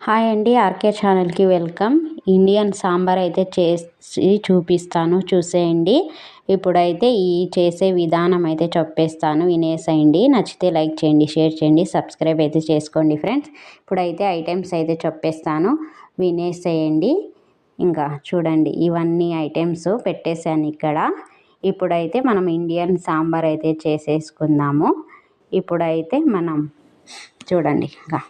Hi అండి RK ఛానల్కి welcome. Indian sambar అయితే చేసి చూపిస్తాను చూసేయండి. ఇప్పుడైతే ఈ చేసే విధానం అయితే చెప్పేస్తాను వినేసేయండి. నచ్చితే లైక్ చేయండి షేర్ చేయండి సబ్స్క్రైబ్ అయితే చేసుకోండి ఫ్రెండ్స్. ఇప్పుడైతే ఐటమ్స్ అయితే చెప్పేస్తాను వినేసేయండి. ఇంకా చూడండి ఇవన్నీ ఐటమ్స్ పెట్టేశాను ఇక్కడ. ఇప్పుడైతే మనం ఇండియన్ సాంబార్ అయితే చేసేసుకుందాము. ఇప్పుడైతే మనం చూడండి ఇంకా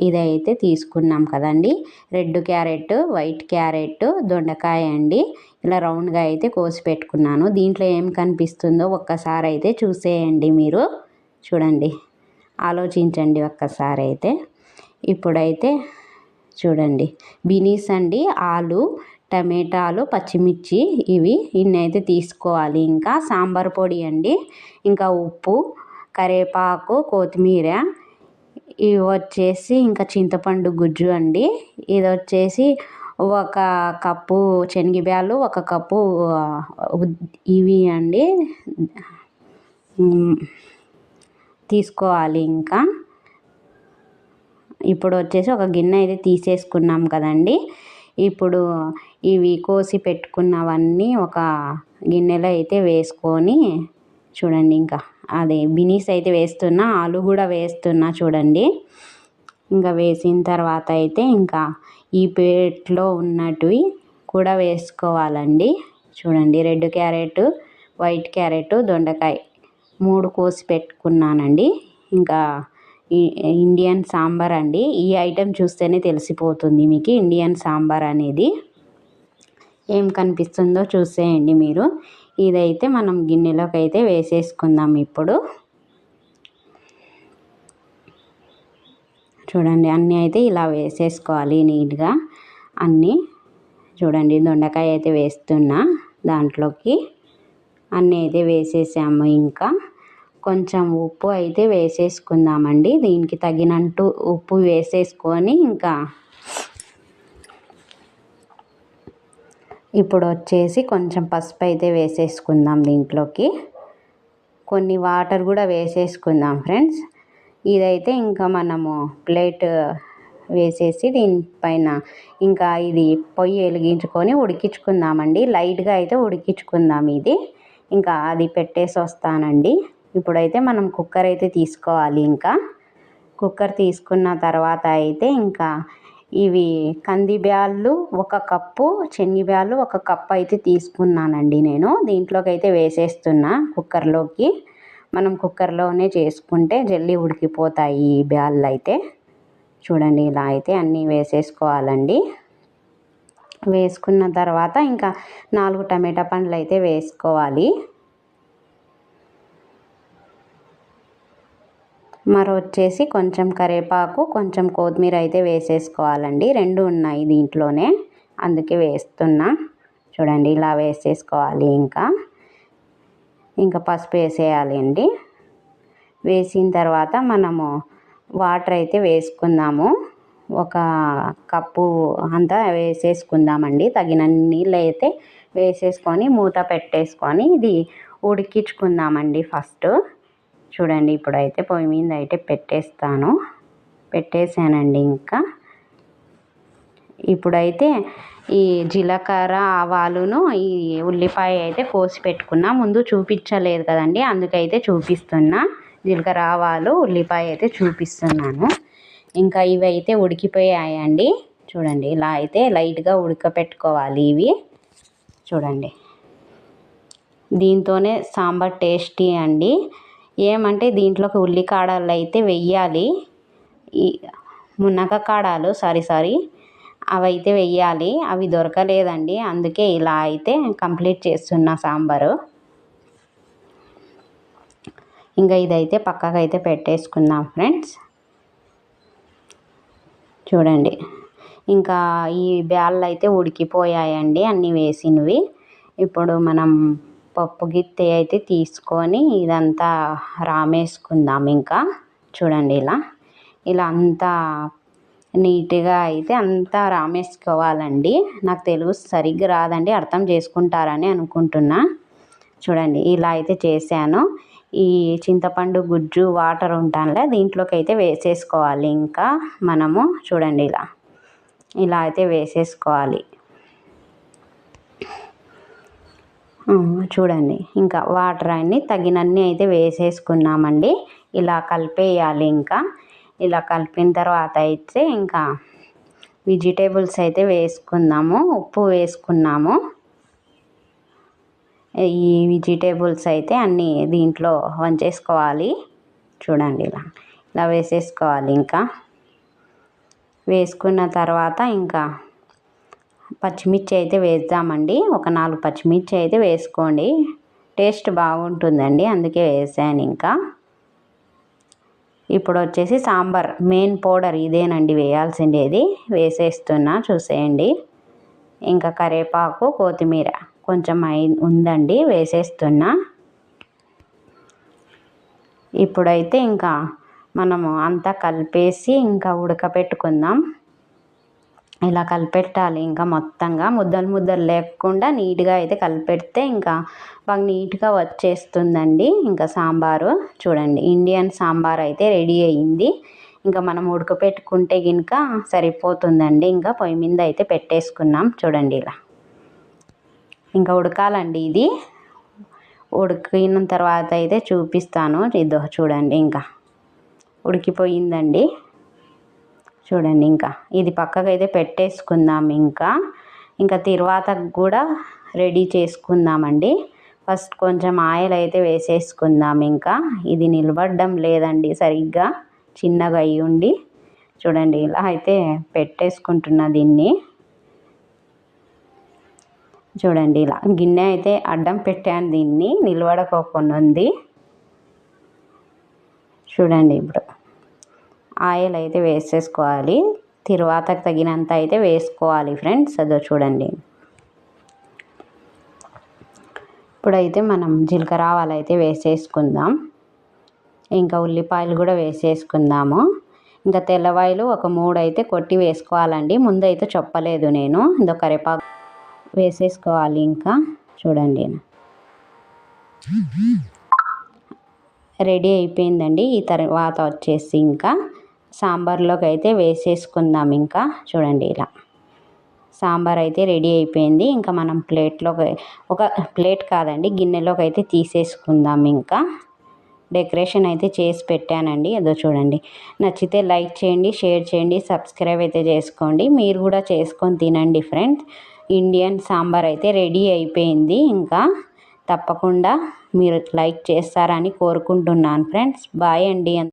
ఇదైతే తీసుకున్నాం కదండి. రెడ్ క్యారెట్ వైట్ క్యారెట్ దొండకాయ అండి. ఇలా రౌండ్గా అయితే కోసి పెట్టుకున్నాను. దీంట్లో ఏం కనిపిస్తుందో ఒక్కసారి అయితే చూసేయండి మీరు. చూడండి. ఆలోచించండి ఒక్కసారి అయితే ఇప్పుడైతే చూడండి. బినీస్ అండి ఆలు టమాటాలు పచ్చిమిర్చి ఇవి ఇన్ని అయితే తీసుకోవాలి. ఇంకా సాంబార్ పొడి అండి. ఇంకా ఉప్పు కరివేపాకు కొత్తిమీర ఇవి వచ్చేసి ఇంకా చింతపండు గుజ్జు అండి. ఇది వచ్చేసి ఒక కప్పు శనగబ్యాలు ఒక కప్పు ఇవి అండి. తీసుకోవాలి ఇంకా. ఇప్పుడు వచ్చేసి ఒక గిన్నె అయితే తీసేసుకున్నాం కదండి. ఇప్పుడు ఇవి కోసి పెట్టుకున్నవన్నీ ఒక గిన్నెలో అయితే వేసుకొని చూడండి ఇంకా. అదే బినీస్ అయితే వేస్తున్నా ఆలు కూడా వేస్తున్నా చూడండి. ఇంకా వేసిన తర్వాత అయితే ఇంకా ఈ ప్లేట్లో ఉన్నటివి కూడా వేసుకోవాలండి. చూడండి రెడ్ క్యారెట్ వైట్ క్యారెట్ దొండకాయ మూడు కోసి పెట్టుకున్నానండి. ఇంకా ఇండియన్ సాంబార్ అండి. ఈ ఐటెం చూస్తేనే తెలిసిపోతుంది మీకు ఇండియన్ సాంబార్ అనేది. ఏం కనిపిస్తుందో చూసేయండి మీరు. ఇదైతే మనం గిన్నెలోకి అయితే వేసేసుకుందాం ఇప్పుడు. చూడండి అన్నీ అయితే ఇలా వేసేసుకోవాలి నీట్గా. అన్నీ చూడండి దొండకాయ అయితే వేస్తున్నా దాంట్లోకి. అన్నీ అయితే వేసేసాము ఇంకా. కొంచెం ఉప్పు అయితే వేసేసుకుందామండి. దీనికి తగినట్టు ఉప్పు వేసేసుకొని ఇంకా ఇప్పుడు వచ్చేసి కొంచెం పసుపు అయితే వేసేసుకుందాం దీంట్లోకి. కొన్ని వాటర్ కూడా వేసేసుకుందాం ఫ్రెండ్స్. ఇదైతే ఇంకా మనము ప్లేట్ వేసేసి దీనిపైన ఇంకా ఇది పొయ్యి వెలిగించుకొని ఉడికించుకుందామండి. లైట్గా అయితే ఉడికించుకుందాం ఇది. ఇంకా అది పెట్టేసి వస్తానండి. ఇప్పుడైతే మనం కుక్కర్ అయితే తీసుకోవాలి ఇంకా. కుక్కర్ తీసుకున్న తర్వాత అయితే ఇంకా ఇవి కంది బ్యాళ్ళు ఒక కప్పు శనగబ్యాళ్ళు ఒక కప్పు అయితే తీసుకున్నానండి నేను. దీంట్లోకి అయితే వేసేస్తున్నా కుక్కర్లోకి. మనం కుక్కర్లోనే చేసుకుంటే జల్దీ ఉడికిపోతాయి ఈ బ్యాళ్ళు అయితే చూడండి ఇలా అయితే అన్నీ వేసేసుకోవాలండి. వేసుకున్న తర్వాత ఇంకా నాలుగు టమాటా పండ్లు అయితే వేసుకోవాలి. మరో వచ్చేసి కొంచెం కరివేపాకు కొంచెం కొత్తిమీర అయితే వేసేసుకోవాలండి. రెండు ఉన్నాయి దీంట్లోనే. అందుకే వేస్తున్నా. చూడండి ఇలా వేసేసుకోవాలి ఇంకా. ఇంకా పసుపు వేసేయాలి అండి. వేసిన తర్వాత మనము వాటర్ అయితే వేసుకుందాము. ఒక కప్పు అంతా వేసేసుకుందామండి. తగిన నీళ్ళు అయితే వేసేసుకొని మూత పెట్టేసుకొని ఇది ఉడికించుకుందామండి ఫస్ట్. చూడండి ఇప్పుడైతే పొయ్యి మీద అయితే పెట్టేస్తాను. పెట్టేశానండి ఇంకా. ఇప్పుడైతే ఈ జీలకర్ర ఆవాలును ఈ ఉల్లిపాయ అయితే కోసి పెట్టుకున్నా. ముందు చూపించలేదు కదండి అందుకైతే చూపిస్తున్నా. జీలకర్ర ఆవాలు ఉల్లిపాయ అయితే చూపిస్తున్నాను. ఇంకా ఇవి అయితే ఉడికిపోయాయండి. చూడండి ఇలా అయితే లైట్గా ఉడకపెట్టుకోవాలి ఇవి. చూడండి. దీంతోనే సాంబార్ టేస్టీ అండి. ఏమంటే దీంట్లోకి ఉల్లి కాడలు అయితే వెయ్యాలి. ఈ మునగ కాడలు సారీ సారీ అవి అయితే వెయ్యాలి. అవి దొరకలేదండి. అందుకే ఇలా అయితే కంప్లీట్ చేస్తున్నా సాంబారు. ఇంకా ఇదైతే పక్కకు అయితే పెట్టేసుకుందాం ఫ్రెండ్స్. చూడండి. ఇంకా ఈ బ్యాళ్ళు అయితే ఉడికిపోయాయండి అన్నీ వేసినవి. ఇప్పుడు మనం పప్పు గిత్తె అయితే తీసుకొని ఇదంతా రామేసుకుందాం ఇంకా. చూడండి ఇలా. ఇలా అంతా నీట్గా అయితే అంతా రామేసుకోవాలండి. నాకు తెలుగు సరిగ్గా రాదండి అర్థం చేసుకుంటారని అనుకుంటున్నా. చూడండి ఇలా అయితే చేశాను. ఈ చింతపండు గుజ్జు వాటర్ ఉంటానులే దీంట్లోకి అయితే వేసేసుకోవాలి ఇంకా మనము. చూడండి ఇలా. ఇలా అయితే వేసేసుకోవాలి. చూడండి. ఇంకా వాటర్ అన్నీ తగినన్ని అయితే వేసేసుకున్నామండి. ఇలా కలిపేయాలి ఇంకా. ఇలా కలిపిన తర్వాత అయితే ఇంకా వెజిటేబుల్స్ అయితే వేసుకుందాము ఉప్పు వేసుకున్నాము. ఈ వెజిటేబుల్స్ అయితే అన్నీ దీంట్లో వంచేసుకోవాలి. చూడండి ఇలా ఇలా వేసేసుకోవాలి ఇంకా. వేసుకున్న తర్వాత ఇంకా పచ్చిమిర్చి అయితే వేద్దామండి. ఒక నాలుగు పచ్చిమిర్చి అయితే వేసుకోండి. టేస్ట్ బాగుంటుందండి. అందుకే వేసాను ఇంకా. ఇప్పుడు వచ్చేసి సాంబార్. మెయిన్ పౌడర్ ఇదేనండి వేయాల్సిండేది. వేసేస్తున్నా చూసేయండి. ఇంకా కరివేపాకు కొత్తిమీర కొంచెం అయి ఉందండి. వేసేస్తున్నా. ఇప్పుడైతే ఇంకా మనము అంతా కలిపేసి ఇంకా ఉడకపెట్టుకుందాం. ఇలా కలిపెట్టాలి. ఇంకా మొత్తంగా ముద్దలు ముద్దలు లేకుండా నీట్గా అయితే కలిపెడితే ఇంకా బాగా నీట్గా వచ్చేస్తుందండి. ఇంకా సాంబారు చూడండి. ఇండియన్ సాంబార్ అయితే రెడీ అయ్యింది ఇంకా మనం ఉడకపెట్టుకుంటే కనుక సరిపోతుందండి. ఇంకా పొయ్యి మీద అయితే పెట్టేసుకున్నాం. చూడండి ఇలా. ఇంకా ఉడకాలండి ఇది. ఉడికిన తర్వాత అయితే చూపిస్తాను. ఇదో చూడండి ఇంకా ఉడికిపోయిందండి. చూడండి ఇంకా. ఇది పక్కకు అయితే పెట్టేసుకుందాం ఇంకా. ఇంకా తర్వాత కూడా రెడీ చేసుకుందామండి. ఫస్ట్ కొంచెం ఆయిల్ అయితే వేసేసుకుందాం ఇంకా. ఇది నిలబడడం లేదండి సరిగ్గా. చిన్నగా అయ్యి ఉండి చూడండి ఇలా అయితే పెట్టేసుకుంటున్నా దీన్ని. చూడండి ఇలా. గిన్నె అయితే అడ్డం పెట్టాను దీన్ని. నిలబడకోకుండా ఉంది. చూడండి ఇప్పుడు. ఆయిల్ అయితే వేసేసుకోవాలి. తిరువాతకు తగినంత అయితే వేసుకోవాలి ఫ్రెండ్స్. అదో చూడండి. ఇప్పుడైతే మనం జీలకర్ర ఆవాలు అయితే వేసేసుకుందాం. ఇంకా ఉల్లిపాయలు కూడా వేసేసుకుందాము. ఇంకా తెల్లవాయలు ఒక మూడు అయితే కొట్టి వేసుకోవాలండి. ముందు అయితే చెప్పలేదు నేను. ఇందో కరివేపాకు వేసేసుకోవాలి ఇంకా. చూడండి. రెడీ అయిపోయిందండి. ఈ తర్వాత వచ్చేసి ఇంకా సాంబార్లోకి అయితే వేసేసుకుందాం ఇంకా. చూడండి ఇలా. సాంబార్ అయితే రెడీ అయిపోయింది. ఇంకా మనం ప్లేట్లోకి ఒక ప్లేట్ కాదండి గిన్నెలోకి అయితే తీసేసుకుందాం ఇంకా. డెకరేషన్ అయితే చేసి పెట్టానండి. అదో చూడండి. నచ్చితే లైక్ చేయండి షేర్ చేయండి సబ్స్క్రైబ్ అయితే చేసుకోండి. మీరు కూడా చేసుకొని తినండి ఫ్రెండ్స్. ఇండియన్ సాంబార్ అయితే రెడీ అయిపోయింది. ఇంకా తప్పకుండా మీరు లైక్ చేస్తారని కోరుకుంటున్నాను ఫ్రెండ్స్. బాయ్ అండి